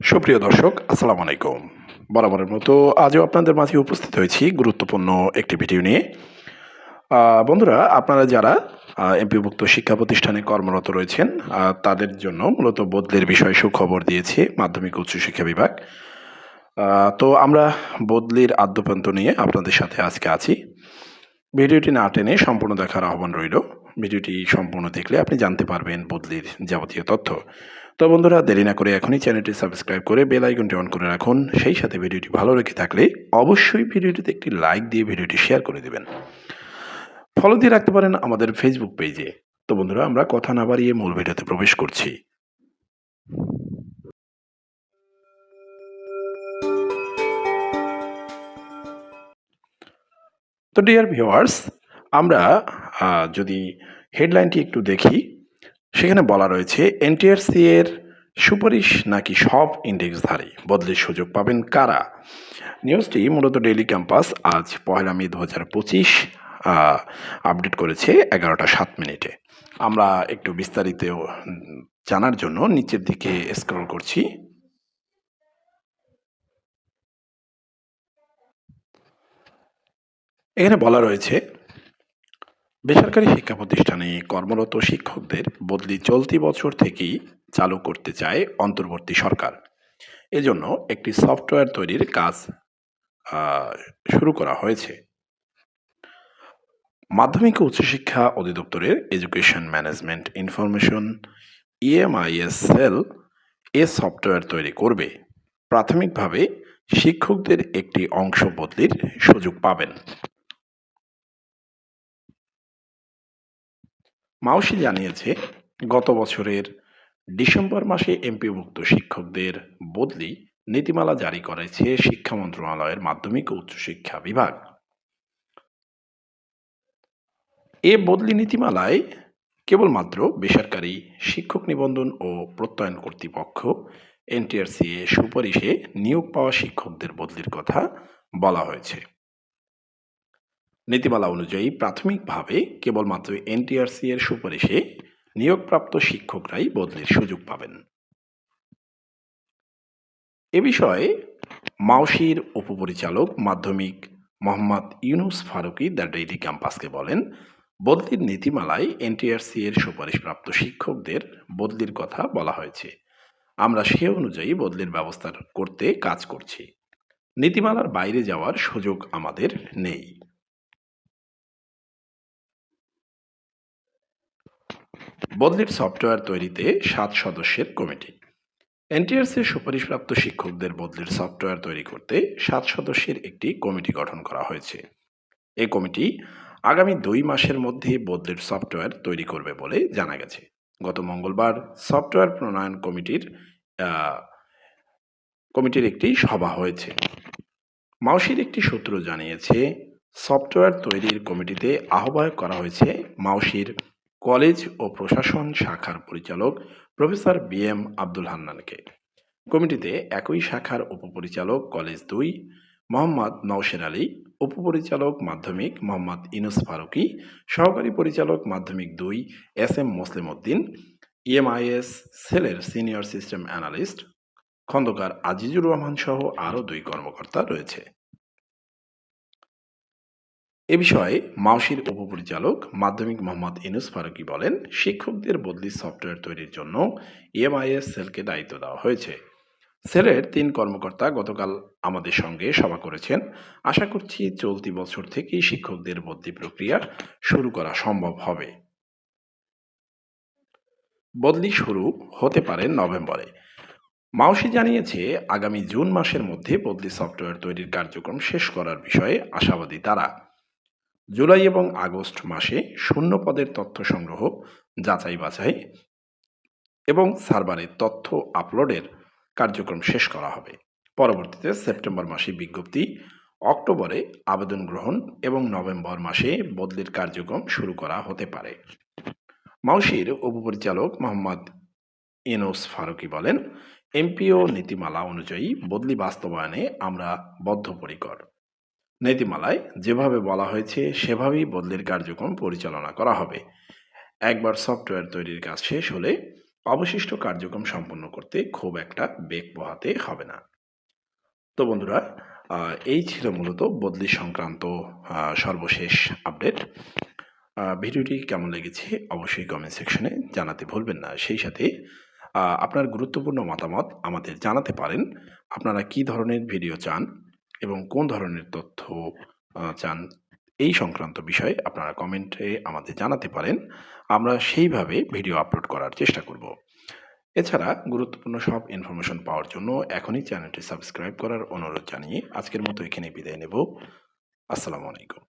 সুপ্রিয় দর্শক, আসসালামু আলাইকুম। বরাবরের মতো আজও আপনাদের মাঝে উপস্থিত হয়েছি গুরুত্বপূর্ণ একটি ভিডিও নিয়ে। বন্ধুরা, আপনারা যারা এমপিভুক্ত শিক্ষা প্রতিষ্ঠানে কর্মরত রয়েছেন তাদের জন্য মূলত বদলের বিষয়ে সুখবর দিয়েছে মাধ্যমিক উচ্চশিক্ষা বিভাগ। তো আমরা বদলির আদ্যপান্ত নিয়ে আপনাদের সাথে আজকে আছি। ভিডিওটি না টেনে সম্পূর্ণ দেখার আহ্বান রইল। ভিডিওটি সম্পূর্ণ দেখলে আপনি জানতে পারবেন বদলির যাবতীয় তথ্য। তো বন্ধুরা, দেরি না করে এখনই চ্যানেলটি সাবস্ক্রাইব করে বেল আইকনটি অন করে রাখুন। সেই সাথে ভিডিওটি ভালো লেগে থাকলে অবশ্যই ভিডিওটিতে একটি লাইক দিয়ে ভিডিওটি শেয়ার করে দেবেন। ফলো দিয়ে রাখতে পারেন আমাদের ফেসবুক পেজে তো বন্ধুরা, আমরা কথা না বাড়িয়ে মূল ভিডিওতে প্রবেশ করছি। তো ডিয়ার ভিউয়ার্স আমরা যদি হেডলাইনটি একটু দেখি সেখানে বলা রয়েছে, এনটিআরসি এর সুপারিশ নাকি সব ইন্ডেক্সধারী বদলির সুযোগ পাবেন কারা? নিউজটি মূলত ডেইলি ক্যাম্পাস আজ পয়লা মে দু হাজার পঁচিশ আপডেট করেছে এগারোটা সাত মিনিটে। আমরা একটু বিস্তারিত জানার জন্য নিচের দিকে স্ক্রল করছি। এখানে বলা রয়েছে বেসরকারি শিক্ষা প্রতিষ্ঠানে কর্মরত শিক্ষকদের বদলি চলতি বছর থেকেই চালু করতে চায় অন্তর্বর্তী সরকার। এজন্য একটি সফটওয়্যার তৈরির কাজ শুরু করা হয়েছে। মাধ্যমিক উচ্চশিক্ষা অধিদপ্তরের education management information EMIS cell এ সফটওয়্যার তৈরি করবে। প্রাথমিকভাবে শিক্ষকদের একটি অংশ বদলির সুযোগ পাবেন। মাউসি জানিয়েছে, গত বছরের ডিসেম্বর মাসে এমপিভুক্ত শিক্ষকদের বদলি নীতিমালা জারি করেছে শিক্ষা মন্ত্রণালয়ের মাধ্যমিক ও উচ্চশিক্ষা বিভাগ। এ বদলি নীতিমালায় কেবলমাত্র বেসরকারি শিক্ষক নিবন্ধন ও প্রত্যয়ন কর্তৃপক্ষ এনটিআরসি এ সুপারিশে নিয়োগ পাওয়া শিক্ষকদের বদলির কথা বলা হয়েছে। নীতিমালা অনুযায়ী প্রাথমিকভাবে কেবলমাত্র এনটিআরসি এর সুপারিশে নিয়োগপ্রাপ্ত শিক্ষকরাই বদলির সুযোগ পাবেন। এ বিষয়ে মাওসির উপপরিচালক মাধ্যমিক মোহাম্মদ ইউনুস ফারুকি দ্য ডেইলি ক্যাম্পাসকে বলেন, বদলির নীতিমালায় এনটিআরসি এর সুপারিশপ্রাপ্ত শিক্ষকদের বদলির কথা বলা হয়েছে। আমরা সে অনুযায়ী বদলির ব্যবস্থা করতে কাজ করছি। নীতিমালার বাইরে যাওয়ার সুযোগ আমাদের নেই। বদলির সফটওয়্যার তৈরিতে সাত সদস্যের কমিটি। এনটিআরসির সুপারিশপ্রাপ্ত শিক্ষকদের বদলির সফটওয়্যার তৈরি করতে সাত সদস্যের একটি কমিটি গঠন করা হয়েছে। এই কমিটি আগামী দুই মাসের মধ্যে বদলির সফটওয়্যার তৈরি করবে বলে জানা গেছে। গত মঙ্গলবার সফটওয়্যার প্রণয়ন কমিটির কমিটির একটি সভা হয়েছে। মাউসির একটি সূত্র জানিয়েছে, সফটওয়্যার তৈরির কমিটিতে আহ্বায়ক করা হয়েছে মাউসির কলেজ ও প্রশাসন শাখার পরিচালক প্রফেসর বি এম আব্দুল হান্নানকে। কমিটিতে একই শাখার উপপরিচালক কলেজ দুই, মোহাম্মদ নওশের আলী, উপপরিচালক মাধ্যমিক মোহাম্মদ ইনুস ফারুকি, সহকারী পরিচালক মাধ্যমিক দুই S M Muslim Uddin, EMIS সেলের senior system analyst Khandakar Azizur Rahman সহ আরও দুই কর্মকর্তা রয়েছে। এ বিষয়ে মাউসির উপপরিচালক মাধ্যমিক মোহাম্মদ ইনুস ফারুকি বলেন, শিক্ষকদের বদলি সফটওয়্যার তৈরির জন্য ইএমআইএস সেলকে দায়িত্ব দেওয়া হয়েছে। সেলের তিন কর্মকর্তা গতকাল আমাদের সঙ্গে সভা করেছেন। আশা করছি চলতি বছর থেকেই শিক্ষকদের বদলি প্রক্রিয়া শুরু করা সম্ভব হবে। বদলি শুরু হতে পারে নভেম্বরে। মাউসি জানিয়েছে, আগামী জুন মাসের মধ্যে বদলি সফটওয়্যার তৈরির কার্যক্রম শেষ করার বিষয়ে আশাবাদী তারা। জুলাই এবং আগস্ট মাসে শূন্য পদের তথ্য সংগ্রহ, যাচাই বাছাই এবং সার্ভারে তথ্য আপলোডের কার্যক্রম শেষ করা হবে। পরবর্তীতে সেপ্টেম্বর মাসে বিজ্ঞপ্তি, অক্টোবরে আবেদন গ্রহণ এবং নভেম্বর মাসে বদলির কার্যক্রম শুরু করা হতে পারে। মাউসির উপপরিচালক মোহাম্মদ ইনোস ফারুকি বলেন, এমপিও নীতিমালা অনুযায়ী বদলি বাস্তবায়নে আমরা বদ্ধপরিকর। নীতিমালায় যেভাবে বলা হয়েছে, সেভাবেই বদলির কার্যক্রম পরিচালনা করা হবে। একবার সফটওয়্যার তৈরির কাজ শেষ হলে অবশিষ্ট কার্যক্রম সম্পন্ন করতে খুব একটা বেগ পোহাতে হবে না। তো বন্ধুরা এই ছিল মূলত বদলি সংক্রান্ত সর্বশেষ আপডেট। ভিডিওটি কেমন লেগেছে অবশ্যই কমেন্ট সেকশনে জানাতে ভুলবেন না। সেই সাথে আপনার গুরুত্বপূর্ণ মতামত আমাদের জানাতে পারেন। আপনারা কি ধরনের ভিডিও চান এবং কোন ধরনের তথ্য চান এই সংক্রান্ত বিষয়ে আপনারা কমেন্টে আমাদের জানাতে পারেন। আমরা সেইভাবে ভিডিও আপলোড করার চেষ্টা করব। এছাড়া গুরুত্বপূর্ণ সব ইনফরমেশন পাওয়ার জন্য এখনই চ্যানেলটি সাবস্ক্রাইব করার অনুরোধ জানিয়ে আজকের মতো এখানে বিদায় নেব। আসসালামু আলাইকুম।